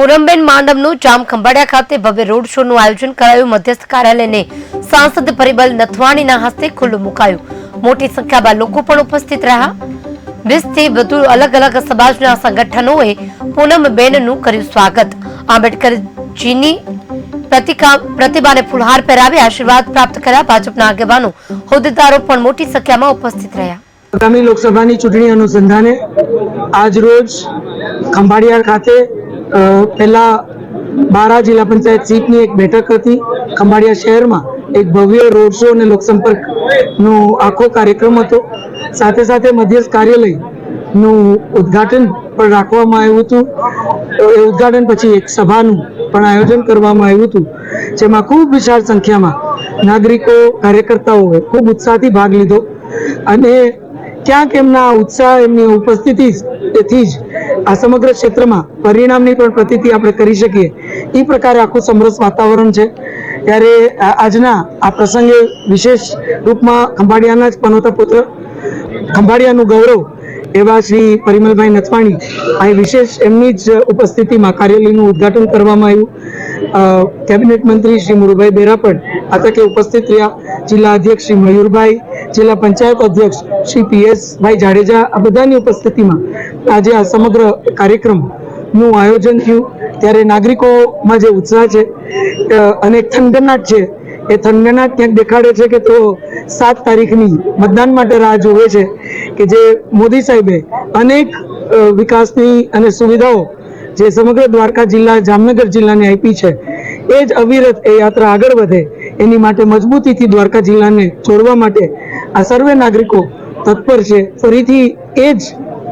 પૂનમબેન માંડવનું જામ ખંભાળિયા ખાતે ભવ્ય રોડ શોનું આયોજન કરાયું. મધ્યસ્થ કાર્યાલયને સાંસદ પરિબલ નથવાણીના હસ્તે ખુલ્લું મુકાયું. મોટી સંખ્યામાં લોકો પણ ઉપસ્થિત રહ્યા. વીસથી વધુ અલગ અલગ સમાજના સંગઠનોએ પૂનમબેનનું કર્યું સ્વાગત. આંબેડકરજીની પ્રતિભાને ફુલહાર પહેરાવી આશીર્વાદ પ્રાપ્ત કર્યા. ભાજપના આગેવાનો હોદ્દેદારો પણ મોટી સંખ્યામાં ઉપસ્થિત રહ્યા. આગામી લોકસભાની ચૂંટણી અનુસંધાને આજ રોજ ખંભાળિયા ખાતે પહેલા બારા જિલ્લા પંચાયત સીટની એક બેઠક હતી, ખંભાળિયા શહેરમાં એક ભવ્ય રોડ શો અને લોકસંપર્કનો આખો કાર્યક્રમ હતો. સાથે સાથે મધ્યસ્થ કાર્યાલયનું ઉદ્ઘાટન પણ રાખવામાં આવ્યું હતું. એ ઉદ્ઘાટન પછી એક સભાનું પણ આયોજન કરવામાં આવ્યું હતું, જેમાં ખૂબ વિશાળ સંખ્યામાં નાગરિકો, કાર્યકર્તાઓએ ખૂબ ઉત્સાહથી ભાગ લીધો. અને ક્યાંક એમના ઉત્સાહ, એમની ઉપસ્થિતિ તેથી જ આ સમગ્ર ક્ષેત્રમાં પરિણામની પણ પ્રતિતિ આપણે કરી શકીએ. એ પ્રકારે આખું સમરસ વાતાવરણ છે. ત્યારે આજના આ પ્રસંગે વિશેષ રૂપમાં ખંભાળિયાના જ પનોતા પુત્ર, ખંભાળિયાનું ગૌરવ એવા શ્રી પરિમલભાઈ નથવાણી અહીં વિશેષ એમની જ ઉપસ્થિતિમાં કાર્યાલયનું ઉદ્ઘાટન કરવામાં આવ્યું. કેબિનેટ મંત્રી શ્રી મુરુભાઈ બેરા પણ આ ઉપસ્થિત રહ્યા જિલ્લા અધ્યક્ષ શ્રી મયુરભાઈ, જિલ્લા પંચાયત અધ્યક્ષ શ્રી પીએસભાઈ જાડેજા, આ બધાની ઉપસ્થિતિમાં આજે આ સમગ્ર કાર્યક્રમનું આયોજન થયું. ત્યારે નાગરિકોમાં જે ઉત્સાહ છે અને થનગનાટ છે, એ થનગનાટ ક્યાંક દેખાડે છે કે તેઓ સાત તારીખની મતદાન માટે રાહ જોવે છે કે જે મોદી સાહેબે અનેક વિકાસની અને સુવિધાઓ જે સમગ્ર દ્વારકા જિલ્લા, જામનગર જિલ્લાને આપી છે, એ જ અવિરત એ યાત્રા આગળ વધે એની માટે મજબૂતીથી દ્વારકા જિલ્લાને જોડવા માટે આ સર્વે નાગરિકો તત્પર છે. ફરીથી એ જ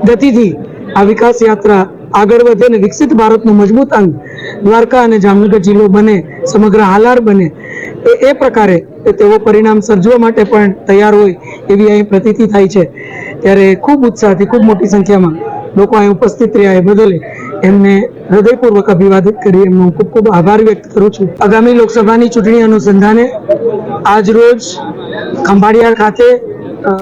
ગતિથી આ વિકાસ યાત્રા આગળ વધે અને વિકસિત ભારતનું મજબૂત અંગ દ્વારકા અને જામનગર જિલ્લો બને, સમગ્ર હાલાર બને. એ એ પ્રકારે તેઓ પરિણામ સર્જવા માટે પણ તૈયાર હોય એવી અહીં પ્રતીતિ થાય છે. ત્યારે ખૂબ ઉત્સાહથી, ખૂબ મોટી સંખ્યામાં લોકો અહીં ઉપસ્થિત રહ્યા એ બદલે એમને હૃદયપૂર્વક અભિવાદિત કરી એમનો ખૂબ ખૂબ આભાર વ્યક્ત કરું છું. આગામી લોકસભાની ચૂંટણી અનુસંધાને આજ રોજ ખંભાળિયા ખાતે અ,